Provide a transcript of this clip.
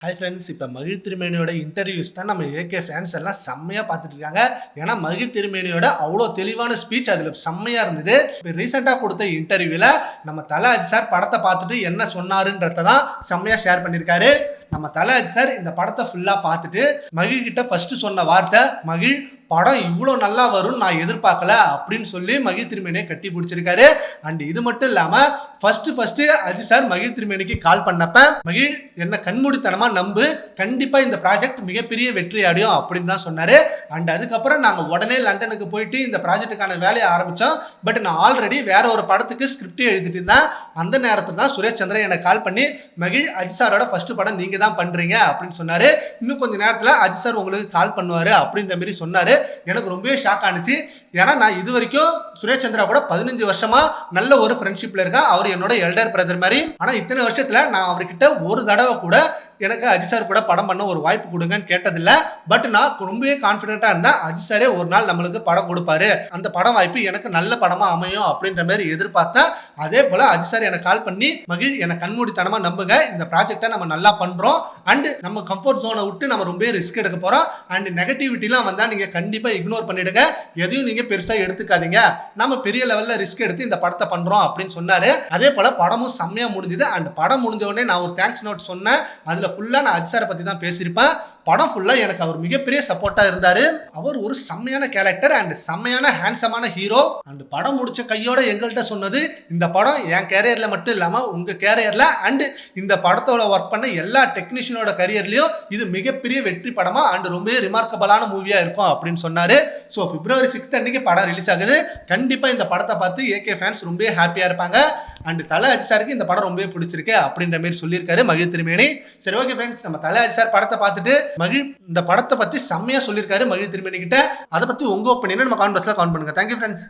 Hi friends இப்போ மகிழ் திருமேனியோட interviews தான் நம்ம ஏகே ஃபேன்ஸ் எல்லாம் செம்மையாக பார்த்துட்டு இருக்காங்க. ஏன்னா மகிழ் திருமேனியோட அவ்வளோ தெளிவான ஸ்பீச் அதில் செம்மையாக இருந்தது. இப்போ ரீசெண்டாக கொடுத்த இன்டர்வியூவில் நம்ம தலை அஜி சார் படத்தை பார்த்துட்டு என்ன சொன்னாருன்றத தான் செம்மையாக ஷேர் பண்ணியிருக்காரு நம்ம தலை அஜி சார் இந்த படத்தை ஃபுல்லாக பார்த்துட்டு மகிழ் கிட்ட ஃபர்ஸ்ட் சொன்ன வார்த்தை மகிழ் படம் இவ்வளோ நல்லா வரும்னு நான் எதிர்பார்க்கல அப்படின்னு சொல்லி மகிழ் திருமேனியை கட்டி பிடிச்சிருக்காரு. அண்ட் இது மட்டும் இல்லாமல் ஃபர்ஸ்ட் ஃபர்ஸ்ட் அஜி சார் மகிழ் திருமேனிக்கு கால் பண்ணப்ப மகிழ் என்ன கண்மூடித்தனமா நம்பு. கண்டிப்பாக இந்த ப்ராஜெக்ட் மிகப்பெரிய வெற்றி அடையும் அப்படின்னு தான் சொன்னார். அண்ட் அதுக்கப்புறம் நாங்கள் உடனே லண்டனுக்கு போயிட்டு இந்த ப்ராஜெக்ட்டுக்கான வேலையை ஆரம்பித்தோம் பட் நான் ஆல்ரெடி வேற ஒரு படத்துக்கு ஸ்கிரிப்டே எழுதிட்டு இருந்தேன். அந்த நேரத்தில் தான் சுரேஷ் சந்திரன் எனக்கு கால் பண்ணி மகிழ் அஜி சாரோட ஃபர்ஸ்ட் படம் நீங்கள் தான் பண்ணுறீங்க அப்படின்னு சொன்னார். இன்னும் கொஞ்ச நேரத்தில் அஜி சார் உங்களுக்கு கால் பண்ணுவார் அப்படின்ற மாதிரி சொன்னார். எனக்கு ரொம்பவே ஷாக் ஆனிச்சு. ஏன்னா நான் இது வரைக்கும் சுரேஷ் சந்திரா கூட பதினஞ்சு வருஷமா நல்ல ஒரு ஃப்ரெண்ட்ஷிப்ல இருக்கேன் அவர் என்னோட எல்டர் பிரதர் மாதிரி. ஆனா இத்தனை வருஷத்துல நான் அவர்கிட்ட ஒரு தடவை கூட எனக்கு அஜித் சார் கூட படம் பண்ண ஒரு வாய்ப்பு கொடுங்கன்னு கேட்டதில்ல. பட் நான் ரொம்பவே கான்ஃபிடென்ட்டாக இருந்தேன். அஜித் சாரே ஒரு நாள் நம்மளுக்கு படம் கொடுப்பாரு. அந்த படம் வாய்ப்பு எனக்கு நல்ல படமாக அமையும் அப்படின்ற மாதிரி எதிர்பார்த்தேன். அதே போல் அஜித் சார் எனக்கு கால் பண்ணி மகிழ் எனக்கு கண்மூடித்தனமாக நம்புங்க. இந்த ப்ராஜெக்டை நம்ம நல்லா பண்ணுறோம் அண்ட் நம்ம கம்ஃபர்ட் ஜோனை விட்டு நம்ம ரொம்ப ரிஸ்க் எடுக்க போகிறோம் அண்ட் நெகட்டிவிட்டிலாம் வந்தால் நீங்கள் கண்டிப்பாக இக்னோர் பண்ணிடுங்க. எதையும் நீங்கள் பெருசாக எடுத்துக்காதீங்க. நம்ம பெரிய லெவலில் ரிஸ்க் எடுத்து இந்த படத்தை பண்ணுறோம் அப்படின்னு சொன்னார். அதே போல் படமும் செம்மையாக முடிஞ்சுது. அண்ட் படம் முடிஞ்ச உடனே நான் ஒரு தேங்க்ஸ் நோட் சொன்னேன். அதில் ஃபுல்லா நான் அஜிசாரை பற்றி தான் பேசியிருப்பேன். படம் ஃபுல்லா எனக்கு அவர் மிகப்பெரிய சப்போர்ட்டாக இருந்தார். அவர் ஒரு செம்மையான கேரக்டர் அண்ட் செம்மையான ஹேண்ட்ஸமான ஹீரோ அண்ட் படம் முடிச்ச கையோட எங்கள்கிட்ட சொன்னது இந்த படம் என் கேரியரில் மட்டும் இல்லாமல் உங்கள் கேரியரில் அண்ட் இந்த படத்தோட ஒர்க் பண்ண எல்லா டெக்னீஷியனோட கரியர்லயும் இது மிகப்பெரிய வெற்றி படமாக அண்ட் ரொம்பவே ரிமார்க்கபிளான மூவியாக இருக்கும் அப்படின்னு சொன்னார். ஸோ பிப்ரவரி சிக்ஸ்த் அன்னைக்கு படம் ரிலீஸ் ஆகுது. கண்டிப்பாக இந்த படத்தை பார்த்து ஏகே ஃபேன்ஸ் ரொம்பவே ஹாப்பியாக இருப்பாங்க. அண்ட் தலை அஜி சாருக்கு இந்த படம் ரொம்பவே பிடிச்சிருக்கு அப்படின்ற மாதிரி சொல்லியிருக்காரு மகிழ் திருமேனி. சரி ஓகே ஃப்ரெண்ட்ஸ் நம்ம தலை அஜி சார் படத்தை பார்த்துட்டு மகிழ் இந்த படத்தை பத்தி செம்மையா சொல்லியிருக்காரு மகிழ் திருமேனி கிட்ட அதை பத்தி உங்க ஒப்பீனியன் நம்ம கான்வர்ஸ்ல கவுண்ட் பண்ணுங்க. Thank you friends